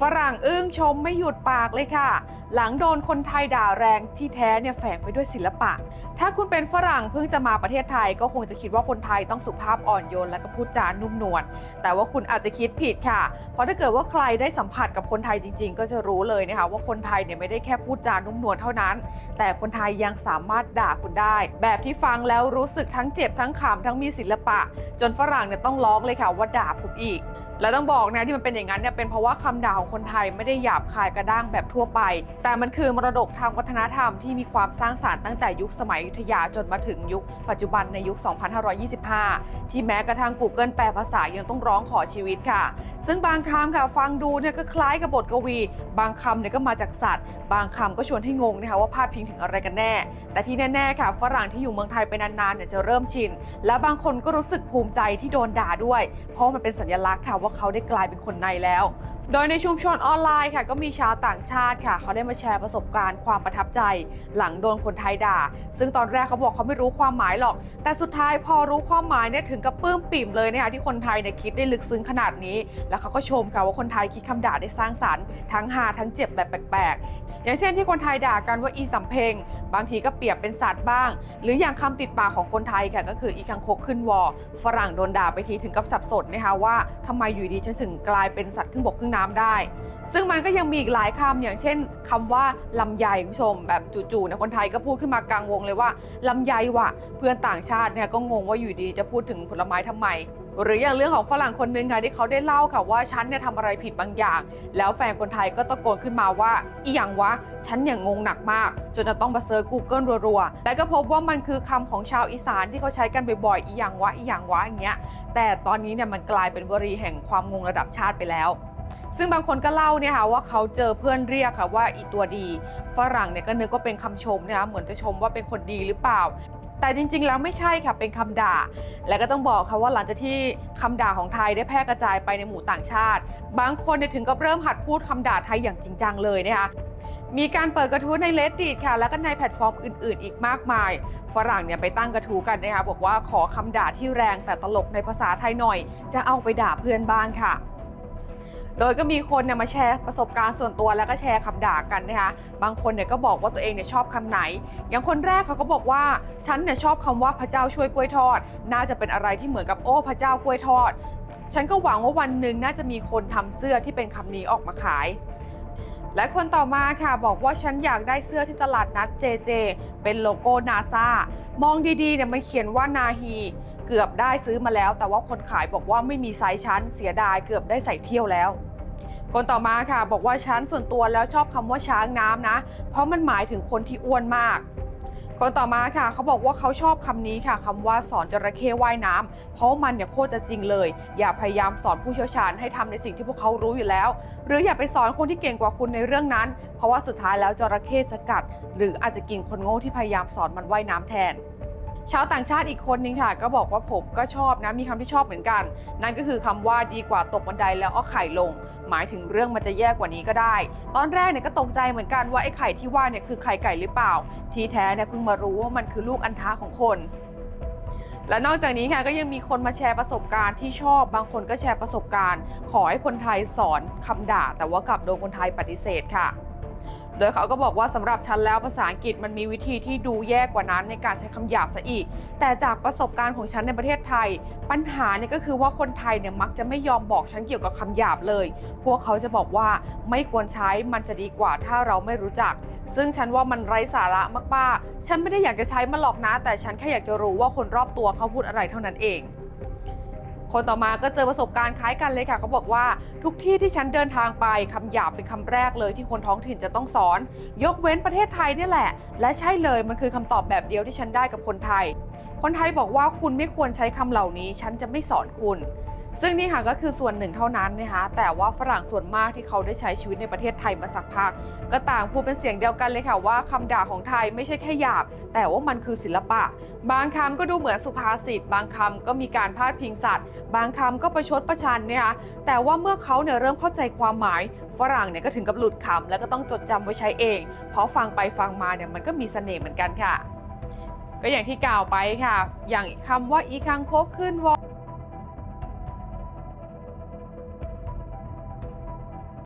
ฝรั่งอึ้งชมไม่หยุดปากเลยค่ะ หลังโดนคนไทยด่าแรงที่แท้เนี่ยแฝงไปด้วยศิลปะ ถ้าคุณเป็นฝรั่งเพิ่งจะมาประเทศไทย ก็คงจะคิดว่าคนไทยต้องสุภาพอ่อนโยนและก็พูดจานุ่มนวล แต่ว่าคุณอาจจะคิดผิดค่ะ เพราะถ้าเกิดว่าใครได้สัมผัสกับคนไทยจริง ๆ ก็จะรู้เลยนะคะว่าคนไทยเนี่ยไม่ได้แค่พูดจานุ่มนวลเท่านั้น แต่คนไทยยังสามารถด่าคุณได้ แบบที่ฟังแล้วรู้สึกทั้งเจ็บทั้งขำทั้งมีศิลปะ จนฝรั่งเนี่ยต้องร้องเลยค่ะว่าด่าผมอีก และต้องบอกนะที่มันเป็นอย่างนั้นเนี่ยเป็นเพราะว่าคำด่าของคนไทยไม่ได้หยาบคายกระด้างแบบทั่วไป แต่มันคือมรดกทางวัฒนธรรมที่มีความสร้างสารรค์ตั้งแต่ยุคสมัยอยุธยาจนมาถึงยุคปัจจุบันในยุค 2525 ที่แม้กระทั่ง Google แปลภาษายังต้องร้องขอชีวิตค่ะ ซึ่งบางคำค่ะฟังดูเนี่ยก็คล้ายกับบทกวี บางคำเนี่ยก็มาจากสัตว์ บางคำก็ชวนให้งงนะคะว่าพาดพิงถึงอะไรกันแน่ แต่ที่แน่ๆค่ะฝรั่งที่อยู่เมืองไทยไปนานๆเนี่ยจะเริ่มชิน และบางคนก็รู้สึกภูมิใจที่โดนด่าด้วย เพราะมันเป็นสัญลักษณ์ค่ะว่าเขาได้กลายเป็นคนในแล้ว โดยในชุมชนออนไลน์ค่ะ ก็มีชาวต่างชาติค่ะ เขาได้มาแชร์ประสบการณ์ความประทับใจ หลังโดนคนไทยด่า ซึ่งตอนแรกเขาบอกเขาไม่รู้ความหมายหรอก แต่สุดท้ายพอรู้ความหมายเนี่ยถึงกับปลื้มปิ่มเลยนะคะที่คนไทยเนี่ยคิดได้ลึกซึ้งขนาดนี้ แล้วเขาก็ชมค่ะว่าคนไทยคิดคำด่าได้สร้างสรรค์ทั้งฮาทั้งเจ็บแบบแปลกๆ อย่างเช่นที่คนไทยด่ากันว่าอีสำเพงบางทีก็เปรียบเป็นสัตว์บ้าง หรืออย่างคำติดปากของคนไทยค่ะก็คืออีคังคกขึ้นวอฝรั่งโดนด่าไปทีถึงกับสับสนนะคะว่าทำไมอยู่ดีฉันถึงกลายเป็นสัตว์ครึ่งบกครึ่งน้ำได้ ซึ่งมันก็ยังมีอีกหลายคำอย่างเช่นคำว่าลำไยคุณผู้ชม แบบจู่ๆนะคนไทยก็พูดขึ้นมากลางวงเลยว่าลำไยว่ะ เพื่อนต่างชาติเนี่ยก็งงว่าอยู่ดีจะพูดถึงผลไม้ทำไมหรืออย่างเรื่องของฝรั่งคนหนึงค่ะที่เขาได้เล่าค่ะว่าฉันเนี่ยทำอะไรผิดบางอย่าง แล้วแฟนคนไทยก็ตะโกนขึ้นมาว่า อีหยังวะ ฉันเนี่ยงงหนักมาก จนจะต้องมาเซิร์ช Google รัวๆและก็พบว่ามันคือคำของชาวอีสานที่เขาใช้กันบ่อยๆ อีหยังวะ อีหยังวะอย่างเงี้ย แต่ตอนนี้เนี่ยมันกลายเป็นวลีแห่งความงงระดับชาติไปแล้ว ซึ่งบางคนก็เล่าเนี่ยค่ะว่าเขาเจอเพื่อนเรียกค่ะว่าอีตัวดีฝรั่งเนี่ยก็นึกว่าเป็นคำชมนะคะเหมือนจะชมว่าเป็นคนดีหรือเปล่า แต่จริงๆแล้วไม่ใช่ค่ะเป็นคำด่า และก็ต้องบอกค่ะว่าหลังจากที่คำด่าของไทยได้แพร่กระจายไปในหมู่ต่างชาติ บางคนเนี่ยถึงกับเริ่มหัดพูดคำด่าไทยอย่างจริงจังเลยนะคะมีการเปิดกระทู้ในเลดดีดค่ะ แล้วก็ในแพลตฟอร์มอื่น ๆ อีกมากมาย ฝรั่งเนี่ยไปตั้งกระทู้กันนะคะบอกว่าขอคำด่าที่แรงแต่ตลกในภาษาไทยหน่อย จะเอาไปด่าเพื่อนบ้างค่ะ โดยก็มีคนเนี่ยมาแชร์ประสบการณ์ส่วนตัวแล้วก็แชร์คำด่ากันนะคะบางคนเนี่ยก็บอกว่าตัวเองเนี่ยชอบคำไหน อย่างคนแรกเขาก็บอกว่าฉันเนี่ยชอบคำว่าพระเจ้าช่วยกล้วยทอด น่าจะเป็นอะไรที่เหมือนกับโอ้พระเจ้ากล้วยทอด ฉันก็หวังว่าวันหนึ่งน่าจะมีคนทำเสื้อที่เป็นคำนี้ออกมาขาย และคนต่อมาค่ะบอกว่าฉันอยากได้เสื้อที่ตลาดนัด JJ เป็นโลโก้นาซามองดีๆเนี่ยมันเขียนว่านาฮีเกือบได้ซื้อมาแล้ว แต่ว่าคนขายบอกว่าไม่มีไซส์ชั้นเสียดายเกือบได้ใส่เที่ยวแล้ว คนต่อมาค่ะ บอกว่าฉันส่วนตัวแล้วชอบคำว่าช้างน้ำนะ เพราะมันหมายถึงคนที่อ้วนมาก คนต่อมาค่ะเขาบอกว่าเขาชอบคำนี้ค่ะคำว่าสอนจระเข้ว่ายน้ำเพราะมันเนี่ยโคตรจะจริงเลย อย่าพยายามสอนผู้เชี่ยวชาญให้ทำในสิ่งที่พวกเขารู้อยู่แล้ว หรืออย่าไปสอนคนที่เก่งกว่าคุณในเรื่องนั้น เพราะว่าสุดท้ายแล้วจระเข้จะกัด หรืออาจจะกินคนโง่ที่พยายามสอนมันว่ายน้ำแทน ชาวต่างชาติอีกคนนึงค่ะ ก็บอกว่าผมก็ชอบนะมีคำที่ชอบเหมือนกัน นั่นก็คือคำว่าดีกว่าตกบันไดแล้วเอาไข่ลง หมายถึงเรื่องมันจะแย่กว่านี้ก็ได้ ตอนแรกเนี่ยก็ตกใจเหมือนกันว่าไอ้ไข่ที่ว่าเนี่ยคือไข่ไก่หรือเปล่า ทีแท้เนี่ยเพิ่งมารู้ว่ามันคือลูกอัณฑะของคนและนอกจากนี้ค่ะก็ยังมีคนมาแชร์ประสบการณ์ที่ชอบบางคนก็แชร์ประสบการณ์ ขอให้คนไทยสอนคำด่า แต่ว่ากลับโดนคนไทยปฏิเสธค่ะ โดยเขาก็บอกว่าสำหรับฉันแล้วภาษาอังกฤษมันมีวิธีที่ดูแย่กว่านั้นในการใช้คำหยาบซะอีก แต่จากประสบการณ์ของฉันในประเทศไทย ปัญหาเนี่ยก็คือว่าคนไทยเนี่ยมักจะไม่ยอมบอกฉันเกี่ยวกับคำหยาบเลย พวกเขาจะบอกว่าไม่ควรใช้มันจะดีกว่าถ้าเราไม่รู้จัก ซึ่งฉันว่ามันไร้สาระมากๆ ฉันไม่ได้อยากจะใช้มันหรอกนะ แต่ฉันแค่อยากจะรู้ว่าคนรอบตัวเขาพูดอะไรเท่านั้นเอง คนต่อมาก็เจอประสบการณ์คล้ายกันเลยค่ะเขาบอกว่าทุกที่ที่ฉันเดินทางไปคำหยาบเป็นคำแรกเลยที่คนท้องถิ่นจะต้องสอน ยกเว้นประเทศไทยนี่แหละ และใช่เลยมันคือคำตอบแบบเดียวที่ฉันได้กับคนไทย คนไทยบอกว่าคุณไม่ควรใช้คำเหล่านี้ ฉันจะไม่สอนคุณ ซึ่งนี่ค่ะก็คือส่วนหนึ่งเท่านั้นนะคะแต่ว่าฝรั่งส่วนมากที่เขาได้ใช้ชีวิตในประเทศไทยมาสักพักก็ต่างพูดเป็นเสียงเดียวกันเลยค่ะว่าคำด่าของไทยไม่ใช่แค่หยาบ แต่ว่ามันคือศิลปะ บางคำก็ดูเหมือนสุภาษิตบางคำก็มีการพาดพิงสัตว์ บางคำก็ประชดประชันเนี่ยค่ะแต่ว่าเมื่อเขาเนี่ยเริ่มเข้าใจความหมายฝรั่งเนี่ยก็ถึงกับหลุดคำแล้วก็ต้องจดจำไว้ใช้เอง เพราะฟังไปฟังมาเนี่ยมันก็มีเสน่ห์เหมือนกันค่ะ ก็อย่างที่กล่าวไปค่ะ อย่างคำว่าอีคังโคกขึ้นวอ